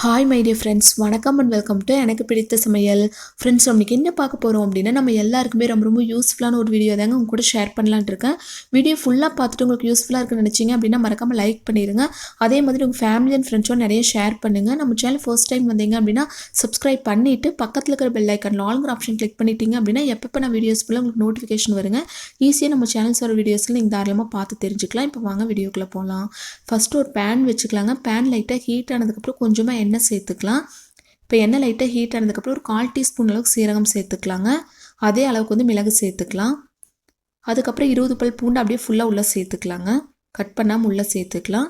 Hi my dear friends வணக்கம் and welcome to எனக்கு பிடித்த சமையல். ஃப்ரெண்ட்ஸ் நம்மளுக்கு என்ன பார்க்க போகிறோம் அப்படின்னா நம்ம எல்லாருக்குமே ரொம்ப ரொம்ப யூஸ்ஃபுல்லான ஒரு வீடியோ தாங்க உங்க கூட ஷேர் பண்ணலான்ட்டு இருக்கேன். வீடியோ ஃபுல்லாக பார்த்துட்டு உங்களுக்கு யூஸ்ஃபுல்லாக இருக்குன்னு நினச்சிங்க அப்படின்னா மறக்காமல் லைக் பண்ணிடுங்க அதே மாதிரி உங்கள் ஃபேமிலி அண்ட் ஃப்ரெண்ட்ஸோட நிறைய ஷேர் பண்ணுங்கள் நம்ம சேனல் ஃபர்ஸ்ட் டைம் வந்தீங்க அப்படின்னா சப்ஸ்கிரைப் பண்ணிவிட்டு பக்கத்தில் இருக்கிற பெல் ஐக்கன் ஆல்ங்கிற ஆப்ஷன் கிளிக் பண்ணிட்டீங்க அப்படின்னா எப்பப்போ நான் வீடியோஸ் ஃபுல்லாக உங்களுக்கு நோட்டிஃபிகேஷன் வருங்க. ஈஸியாக நம்ம சேனல்ஸ் வர வீடியோஸில் நீங்கள் தாராளமாக பார்த்து தெரிஞ்சுக்கலாம். இப்போ வாங்க வீடியோக்குள்ளே போகலாம் ஃபஸ்ட்டு ஒரு பேன் வச்சுக்கலாங்க. பேன் லைட்டாக ஹீட் ஆனதுக்கப்புறம் கொஞ்சமாக எண்ணெய் சேர்த்துக்கலாம். இப்போ எண்ணெய் லைட்டாக ஹீட் ஆனதுக்கப்புறம் ஒரு கால் டீஸ்பூன் அளவுக்கு சீரகம் சேர்த்துக்கலாங்க. அதே அளவுக்கு வந்து மிளகு சேர்த்துக்கலாம். அதுக்கப்புறம் இருபது பல் பூண்டு அப்படியே ஃபுல்லாக உள்ளே சேர்த்துக்கலாங்க. கட் பண்ணாமல் உள்ளே சேர்த்துக்கலாம்.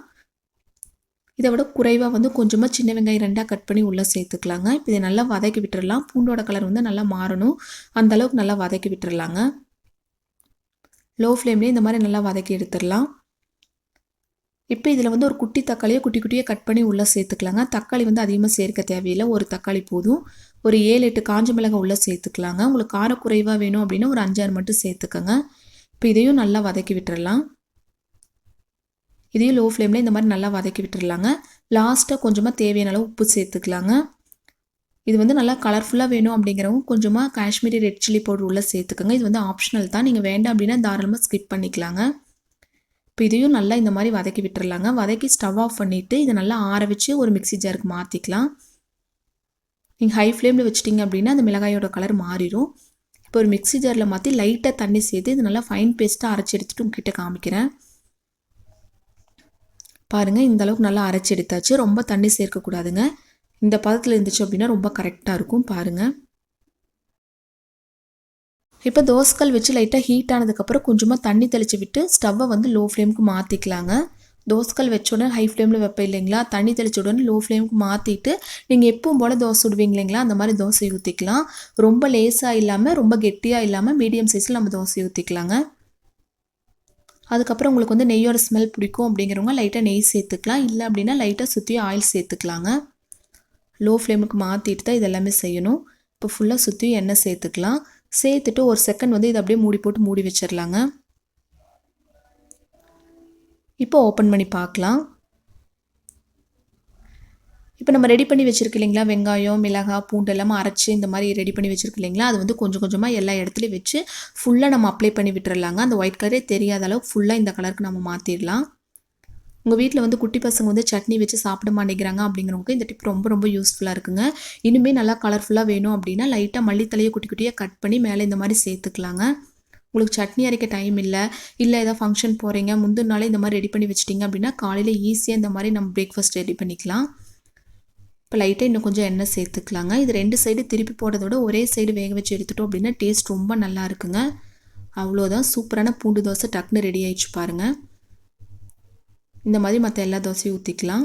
இதை விட குறைவாக வந்து கொஞ்சமாக சின்ன வெங்காயம் ரெண்டாக கட் பண்ணி உள்ளே சேர்த்துக்கலாங்க. இப்போ இதை நல்லா வதக்கி விட்டுடலாம் பூண்டோட கலர் வந்து நல்லா மாறணும். அந்த அளவுக்கு நல்லா வதக்கி விட்டுடலாங்க லோ ஃப்ளேம்லேயே இந்த மாதிரி நல்லா வதக்கி எடுத்துடலாம். இப்போ இதில் வந்து ஒரு குட்டி தக்காளியை குட்டி குட்டியாக கட் பண்ணி உள்ளே சேர்த்துக்கலாங்க. தக்காளி வந்து அதிகமாக சேர்க்க தேவையில்லை. ஒரு தக்காளி போதும். ஒரு ஏழு எட்டு காஞ்ச மிளகாய் உள்ளே சேர்த்துக்கலாங்க. உங்களுக்கு காரம் குறைவாக வேணும் அப்படின்னா ஒரு அஞ்சாறு மட்டும் சேர்த்துக்கோங்க. இப்போ இதையும் நல்லா வதக்கி விட்டுறலாம். இதையும் லோ ஃப்ளேமில் இந்த மாதிரி நல்லா வதக்கி விட்டுறலாங்க. லாஸ்ட்டாக கொஞ்சமாக தேவையான அளவு உப்பு சேர்த்துக்கலாங்க. இது வந்து நல்லா கலர்ஃபுல்லாக வேணும் அப்படிங்கிறவங்க கொஞ்சமாக காஷ்மீரி ரெட் சில்லி பவுடர் உள்ளே சேர்த்துக்கோங்க. இது வந்து ஆப்ஷனல் தான். நீங்கள் வேண்டாம் அப்படின்னா தாராளமாக ஸ்கிப் பண்ணிக்கலாங்க. இப்போ இதையும் நல்லா இந்த மாதிரி வதக்கி விட்டுறலாங்க. வதக்கி ஸ்டவ் ஆஃப் பண்ணிவிட்டு இதை நல்லா ஆற வச்சு ஒரு மிக்சி ஜாருக்கு மாற்றிக்கலாம் நீங்கள் ஹை ஃப்ளேமில் வச்சிட்டிங்க அப்படின்னா அந்த மிளகாயோட கலர் மாறிடும் இப்போ ஒரு மிக்சி ஜாரில் மாற்றி லைட்டாக தண்ணி சேர்த்து இது நல்லா ஃபைன் பேஸ்ட்டாக அரைச்சி எடுத்துட்டு உங்ககிட்ட காமிக்கிறேன். பாருங்கள் இந்த அளவுக்கு நல்லா அரைச்சி எடுத்தாச்சு. ரொம்ப தண்ணி சேர்க்கக்கூடாதுங்க. இந்த பதத்தில் இருந்துச்சு அப்படின்னா ரொம்ப கரெக்டாக இருக்கும். பாருங்கள் இப்போ தோசைக்கல் வச்சு லைட்டாக ஹீட் ஆனதுக்கப்புறம் கொஞ்சமாக தண்ணி தெளித்து விட்டு ஸ்டவ்வை வந்து லோ ஃப்ளேமுக்கு மாற்றிக்கலாங்க தோசைக்கல் வச்ச உடனே ஹை ஃப்ளேமில் வைப்பேன் இல்லைங்களா? தண்ணி தெளிச்ச உடனே லோ ஃப்ளேமுக்கு மாற்றிட்டு நீங்கள் எப்பவும் போல் தோசை விடுவீங்க இல்லைங்களா? அந்த மாதிரி தோசை ஊற்றிக்கலாம் ரொம்ப லேஸாக இல்லாமல் ரொம்ப கெட்டியாக இல்லாமல் மீடியம் சைஸில் நம்ம தோசை ஊற்றிக்கலாங்க அதுக்கப்புறம் உங்களுக்கு வந்து நெய்யோட ஸ்மெல் பிடிக்கும் அப்படிங்கிறவங்க லைட்டாக நெய் சேர்த்துக்கலாம். இல்லை அப்படின்னா லைட்டாக சுற்றி ஆயில் சேர்த்துக்கலாங்க. லோ ஃப்ளேமுக்கு மாற்றிட்டு தான் இதெல்லாமே செய்யணும். இப்போ ஃபுல்லாக சுற்றி எண்ணெய் சேர்த்துக்கலாம். சேர்த்துட்டு ஒரு செகண்ட் வந்து இதை அப்படியே மூடி போட்டு மூடி வச்சிடலாங்க. இப்போ ஓப்பன் பண்ணி பார்க்கலாம். இப்போ நம்ம ரெடி பண்ணி வச்சுருக்கு இல்லைங்களா? வெங்காயம் மிளகாய் பூண்டு எல்லாமே அரைச்சி இந்த மாதிரி ரெடி பண்ணி வச்சுருக்கு இல்லைங்களா? அது வந்து கொஞ்சம் கொஞ்சமாக எல்லா இடத்துலையும் வச்சு ஃபுல்லாக நம்ம அப்ளை பண்ணி விட்டுறலாங்க. அந்த ஒயிட் கலரே தெரியாத அளவுக்கு ஃபுல்லாக இந்த கலருக்கு நம்ம மாற்றிடலாம் உங்கள் வீட்டில் வந்து குட்டி பசங்க வந்து சட்னி வச்சு சாப்பிட மாட்டேங்கிறாங்க அப்படிங்கிறவங்க இந்த டிப் ரொம்ப ரொம்ப யூஸ்ஃபுல்லாக இருக்குங்க. இனிமேல் நல்லா கலர்ஃபுல்லாக வேணும் அப்படின்னா லைட்டாக மல்லித்தலையை குட்டி குட்டியாக கட் பண்ணி மேலே இந்த மாதிரி சேர்த்துக்கலாங்க. உங்களுக்கு சட்னி அரைக்க டைம் இல்லை இல்லை ஏதாவது ஃபங்க்ஷன் போகிறீங்க முந்தின நாளே இந்த மாதிரி ரெடி பண்ணி வச்சிட்டிங்க அப்படின்னா காலையில் ஈஸியாக இந்த மாதிரி நம்ம பிரேக்ஃபாஸ்ட் ரெடி பண்ணிக்கலாம். இப்போ லைட்டாக இன்னும் கொஞ்சம் எண்ணெய் சேர்த்துக்கலாங்க. இது ரெண்டு சைடு திருப்பி போடுறதோட ஒரே சைடு வேக வச்சு எடுத்துட்டோம் அப்படின்னா டேஸ்ட் ரொம்ப நல்லா இருக்குங்க. அவ்வளோதான் சூப்பரான பூண்டு தோசை டக்குன்னு ரெடி ஆயிடுச்சு பாருங்கள் இந்த மாதிரி மற்ற எல்லா தோசையும் ஊற்றிக்கலாம்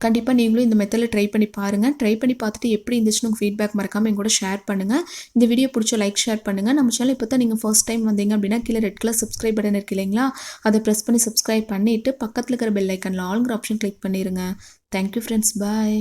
கண்டிப்பாக நீங்களும் இந்த மெத்தடில் ட்ரை பண்ணி பாருங்கள் ட்ரை பண்ணி பார்த்துட்டு எப்படி இருந்துச்சுன்னு உங்கள் ஃபீட்பேக் மறக்காமல் எங்கூட ஷேர் பண்ணுங்கள் இந்த வீடியோ பிடிச்ச லைக் ஷேர் பண்ணுங்கள் நம்ம சேனல் இப்போ தான் நீங்கள் ஃபர்ஸ்ட் டைம் வந்தீங்க அப்படின்னா கீழே ரெட் கலர் சப்ஸ்கிரைப் பட்டன் இருக்கு இல்லைங்களா? அதை ப்ரெஸ் பண்ணி சப்ஸ்கிரைப் பண்ணிவிட்டு பக்கத்தில் இருக்கிற பெல் ஐக்கனில் ஆளுங்கிற ஆப்ஷன் கிளிக் பண்ணிடுங்க தேங்க்யூ ஃப்ரெண்ட்ஸ் பாய்